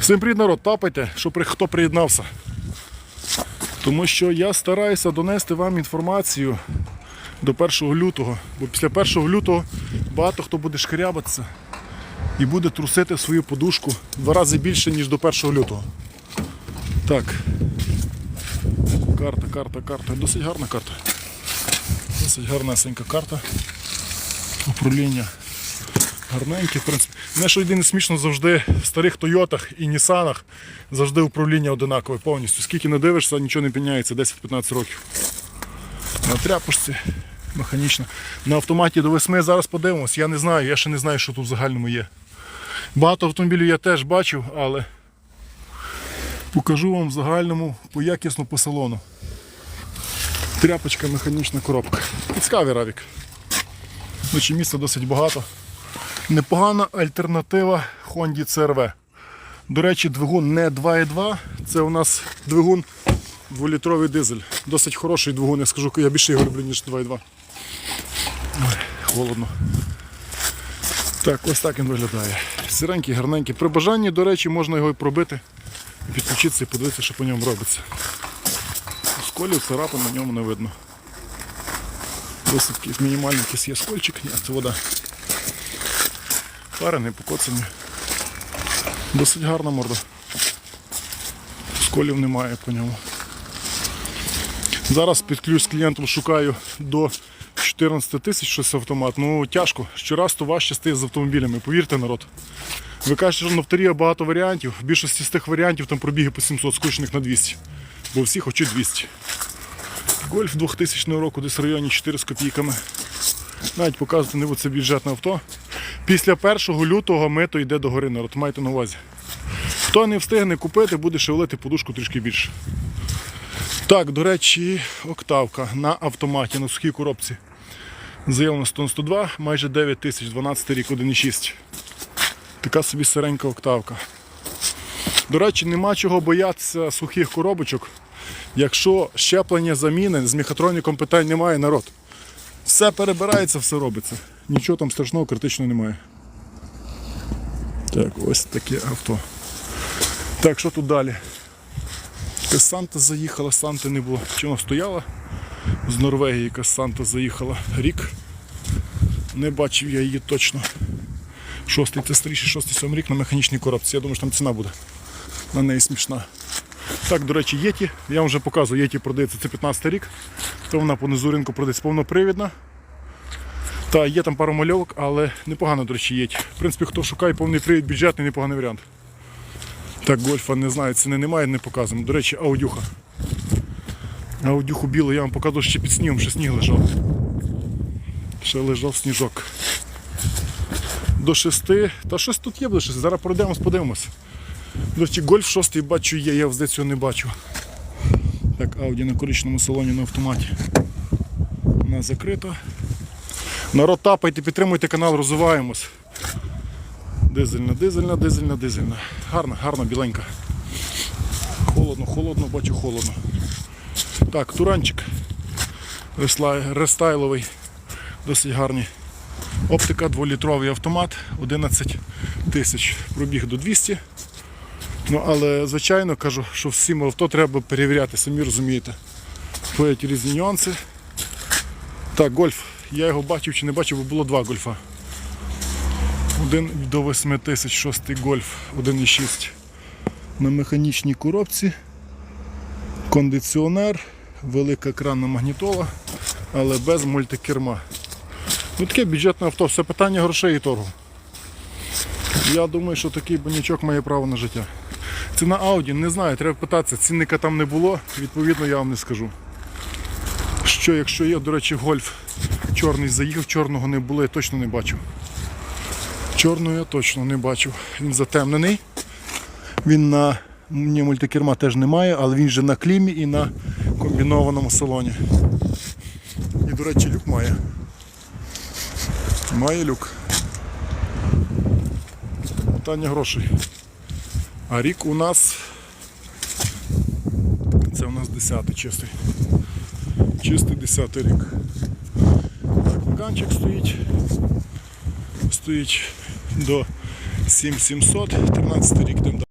Всім привіт, народ, тапайте, що хто приєднався. Тому що я стараюся донести вам інформацію до 1 лютого. Бо після 1 лютого багато хто буде шкрябатися і буде трусити свою подушку два рази більше, ніж до 1 лютого. Так. Карта, карта, карта. Досить гарна карта. Досить гарнесенька карта. Управління гарненьке, в принципі. Мене що єдине смішно завжди в старих Тойотах і Нісанах завжди управління одинакове повністю. Скільки не дивишся, нічого не міняється 10-15 років. На тряпочці механічно. На автоматі до 8 зараз подивимось. Я не знаю, я ще не знаю, що тут в загальному є. Багато автомобілів я теж бачив, але покажу вам в загальному поякісно по салону. Тряпочка, механічна коробка. Цікавий равік. Місця досить багато. Непогана альтернатива Honda CRV. До речі, двигун не 2.2, це у нас двигун 2-літровий дизель. Досить хороший двигун, я скажу, я більше його люблю, ніж 2.2. Холодно. Так, ось так він виглядає. Сиренький, гарненький. При бажанні, до речі, можна його і пробити, підключитися і подивитися, що по ньому робиться. Сколів, царапин на ньому не видно. Досить мінімальний якийсь є скольчик, ні, це вода. Фари не покоцані. Досить гарна морда. Сколів немає по ньому. Зараз під ключ з клієнтом шукаю до 14 тисяч щось автомат. Ну тяжко. Щораз то важче стає з автомобілями, повірте народ. Ви кажете, що на авторія багато варіантів. В більшості з тих варіантів там пробіги по 700, скучених на 200. Бо всі хочуть 200. Гольф 2000 року, десь в районі 4 з копійками. Навіть показувати не це бюджетне авто. Після 1 лютого мито йде до гори народ, майте на увазі. Хто не встигне купити, буде шевелити подушку трішки більше. Так, до речі, октавка на автоматі на сухій коробці. Заявлено 102, майже 9 тисяч, 12 рік, 1,6. Така собі сиренька октавка. До речі, нема чого боятися сухих коробочок. Якщо щеплення заміни з мехатроніком питань немає, народ. Все перебирається, все робиться. Нічого там страшного, критичного немає. Так, ось таке авто. Так, що тут далі? Санта заїхала, Санти не було. Чи вона стояла? З Норвегії якась заїхала. Рік. Не бачив я її точно. Шостий це старіший, шостий сьомий рік на механічній коробці. Я думаю, що там ціна буде. На неї смішна. Так, до речі, Єті. Я вам вже показував, Єті продається, це 15 рік. То вона понизу ринку продається повнопривідна. Та є там пару мальовок, але непогано, до речі, Єті. В принципі, хто шукає повний привід бюджетний, непоганий варіант. Так, гольфа не знаю, ціни немає, не показуємо. До речі, аудюха. Аудюху білу я вам показував ще під снігом, ще сніг лежав. Ще лежав сніжок. До шести. Та щось тут є до шести. Зараз пройдемось, подивимось. До речі, гольф шостий бачу є, я вздець цього не бачу. Так, Ауді на коричному салоні на автоматі. Вона закрита. Народ тапайте, підтримуйте канал, розвиваємось. Дизельна, дизельна, дизельна, дизельна. Гарна, гарна, біленька. Холодно, холодно, бачу холодно. Так, туранчик. Рестайловий. Досить гарний. Оптика 2-літровий автомат, 11 тисяч. Пробіг до 200. Ну, але звичайно кажу, що всім авто треба перевіряти, самі розумієте. Ходять різні нюанси. Так, гольф. Я його бачив чи не бачив, бо було два гольфа. Один до 8 тисяч, шостий гольф, 1,6. На механічній коробці. Кондиціонер, велика екранна магнітола, але без мультикерма. Ну таке бюджетне авто, все питання грошей і торгу. Я думаю, що такий банячок має право на життя. Ціна Audi, не знаю, треба питатися. Цінника там не було, відповідно я вам не скажу. Що, якщо є, до речі, гольф чорний заїхав, чорного не було, я точно не бачив. Чорного я точно не бачив. Він затемнений. Він на ні, мультикерма теж немає, але він вже на клімі і на комбінованому салоні. І, до речі, люк має. Має люк. Питання грошей. А рік у нас. Це у нас 10 чистий. Чистий 10 рік. Так, стоїть. Стоїть до 7700, 13 рік тим